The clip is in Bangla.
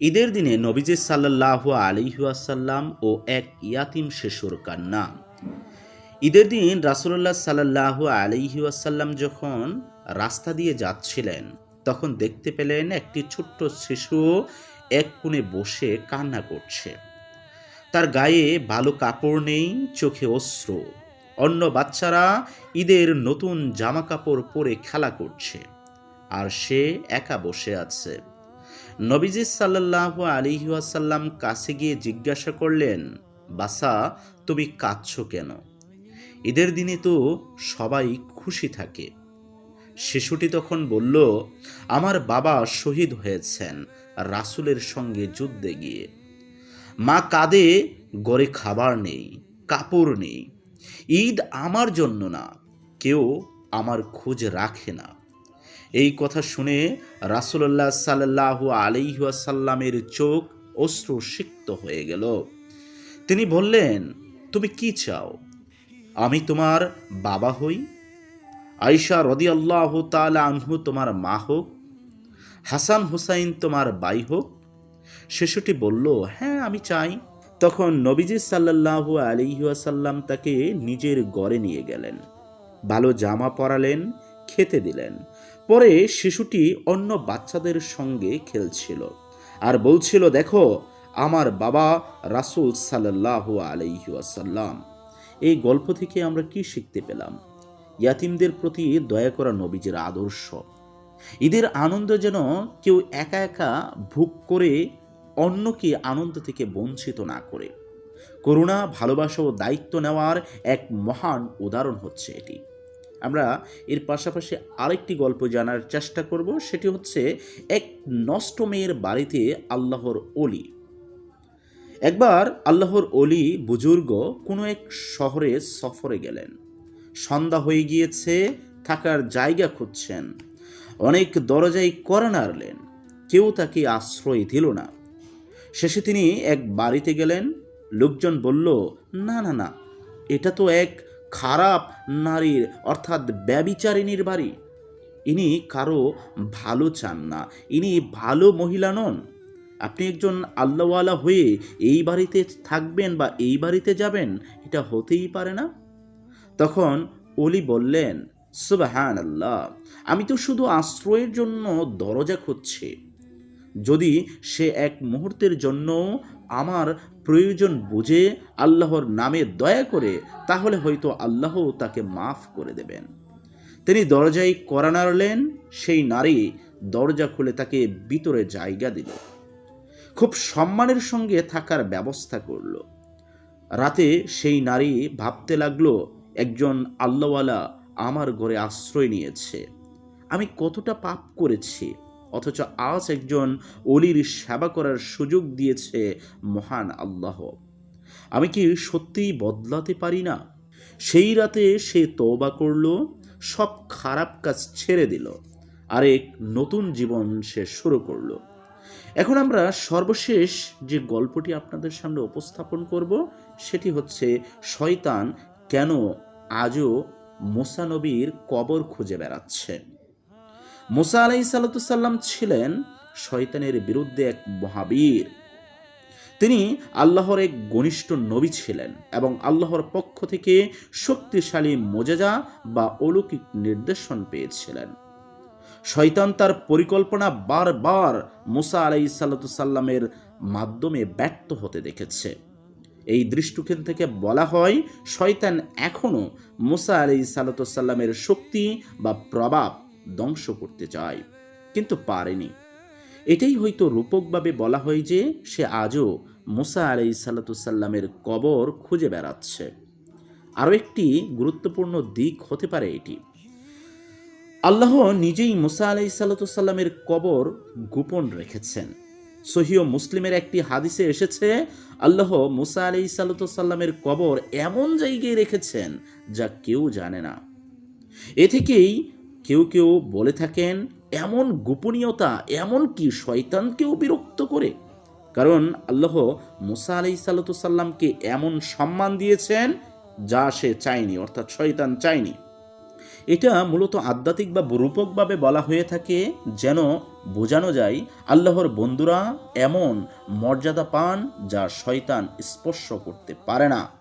ঈদের দিনে নবীজি সাল্লাহ আলিহাসাল্লাম ও এক ইয়াতিম শিশুর কান্না। ঈদের দিন রাসুল্লাহ সাল্লাহ আলিহাসাল্লাম যখন রাস্তা দিয়ে যাচ্ছিলেন, তখন দেখতে পেলেন একটি ছোট্ট শিশু এক কোণে বসে কান্না করছে। তার গায়ে ভালো কাপড় নেই, চোখে অশ্র। অন্য বাচ্চারা ঈদের নতুন জামা কাপড় পরে খেলা করছে, আর সে একা বসে আছে। নবীজি সাল্লাহ আলিহাসাল্লাম কাছে গিয়ে জিজ্ঞাসা করলেন, বাসা, তুমি কাঁদছ কেন? ঈদের দিনে তো সবাই খুশি থাকে। শিশুটি তখন বলল, আমার বাবা শহীদ হয়েছেন রাসুলের সঙ্গে যুদ্ধে গিয়ে। মা কাঁদে গড়ে খাবার নেই, কাপড় নেই। ঈদ আমার জন্য না, কেউ আমার খোঁজ রাখে না। এই কথা শুনে রাসুল্লাহ সাল্লাহ আলিহাসাল্লামের চোখ অশ্রু সিক্ত হয়ে গেল। তিনি বললেন, তুমি কি চাও? আমি তোমার বাবা হই? আইসা রদি আল্লাহ তালা আনহু তোমার মা হোক? হাসান হুসাইন তোমার বাই হোক? শিশুটি বলল হ্যাঁ আমি চাই। তখন নবীজি সাল্লাহ আলিহাসাল্লাম তাকে নিজের গড়ে নিয়ে গেলেন। ভালো জামা পরালেন, খেতে দিলেন। পরে শিশুটি অন্য বাচ্চাদের সঙ্গে খেলছিল আর বলছিল, দেখো, আমার বাবা রাসুল সাল্লাহ আলাইহাসাল্লাম এই গল্প থেকে আমরা কি শিখতে পেলাম? ইয়াতিমদের প্রতি দয়া করা নবীজের আদর্শ। ঈদের আনন্দ যেন কেউ একা একা ভোগ করে অন্যকে আনন্দ থেকে বঞ্চিত না করে। করুণা, ভালোবাসা ও দায়িত্ব নেওয়ার এক মহান উদাহরণ হচ্ছে এটি। আমরা এর পাশাপাশি আরেকটি গল্প জানার চেষ্টা করব, সেটি হচ্ছে এক নষ্ট মেয়ের বাড়িতে আল্লাহর অলি একবার আল্লাহর অলি বুজুর্গ কোনো এক শহরে সফরে গেলেন। সন্ধ্যা হয়ে গিয়েছে, থাকার জায়গা খুঁজছেন। অনেক দরজায় করে নাড়লেন, কেউ তাকে আশ্রয় দিল না। শেষে তিনি এক বাড়িতে গেলেন, লোকজন বলল, না না না, এটা তো এক খারাপ নারীর, অর্থাৎ ব্যবিচারিণীর বাড়ি। ইনি কারও ভালো চান না। ইনি ভালো মহিলা নন। আপনি একজন আল্লাহওয়ালা হয়ে এই বাড়িতে থাকবেন বা এই বাড়িতে যাবেন, এটা হতেই পারে না। তখন অলি বললেন সুবাহান আল্লাহ আমি তো শুধু আশ্রয়ের জন্য দরজা খুঁজছি। যদি সে এক মুহূর্তের জন্য আমার প্রয়োজন বুঝে আল্লাহর নামে দয়া করে, তাহলে হয়তো আল্লাহ তাকে মাফ করে দেবেন। তিনি দরজায় করা নাড়লেন, সেই নারী দরজা খুলে তাকে ভিতরে জায়গা দিল। খুব সম্মানের সঙ্গে থাকার ব্যবস্থা করল। রাতে সেই নারী ভাবতে লাগল, একজন আল্লাহওয়ালা আমার ঘরে আশ্রয় নিয়েছে। আমি কতটা পাপ করেছি। অথচ আজ একজন অলির সেবা করার সুযোগ দিয়েছে মহান আল্লাহ। আমি কি সত্যিই বদলাতে পারি না? সেই রাতে সে তওবা করল, সব খারাপ কাজ ছেড়ে দিল, আরেক নতুন জীবন সে শুরু করল। এখন আমরা সর্বশেষ যে গল্পটি আপনাদের সামনে উপস্থাপন করব, সেটি হচ্ছে, শয়তান কেন আজও মোসানবীর কবর খুঁজে বেড়াচ্ছে? মোসা আলাই সাল্লাম ছিলেন শয়তানের বিরুদ্ধে এক মহাবীর। তিনি আল্লাহর এক ঘনিষ্ঠ নবী ছিলেন এবং আল্লাহর পক্ষ থেকে শক্তিশালী মোজাজা বা অলৌকিক নির্দেশন পেয়েছিলেন। শয়তান তার পরিকল্পনা বারবার মুসা আলাই সাল্লামের মাধ্যমে ব্যর্থ হতে দেখেছে। এই দৃষ্টিকোণ থেকে বলা হয়, শয়তান এখনও মুসা আলাই সাল্লামের শক্তি বা প্রভাব ধ্বংস করতে চায়, কিন্তু পারেনি। এটাই হয়তো রূপকভাবে বলা হয় যে সে আজও মুসা আলাই সাল্লামের কবর খুঁজে বেড়াচ্ছে। আরও একটি গুরুত্বপূর্ণ দিক হতে পারে এটি। আল্লাহ নিজেই মুসা আলাই সাল্লামের কবর গোপন রেখেছেন। সহিও মুসলিমের একটি হাদিসে এসেছে, আল্লাহ মুসা আলাই সাল্লামের কবর এমন জায়গায় রেখেছেন যা কেউ জানে না। এ থেকেই কেউ কেউ বলে থাকেন, এমন গোপনীয়তা, এমন কি শয়তানকেও বিরক্ত করে? কারণ আল্লাহ মুসা আলাই সাল্লামকে এমন সম্মান দিয়েছেন, যা সে চায়নি, অর্থাৎ শয়তান চায়নি। এটা মূলত আধ্যাত্মিক বা রূপকভাবে বলা হয়ে থাকে, যেন বোঝানো যায় আল্লাহর বন্ধুরা এমন মর্যাদা পান যা শয়তান স্পর্শ করতে পারে না।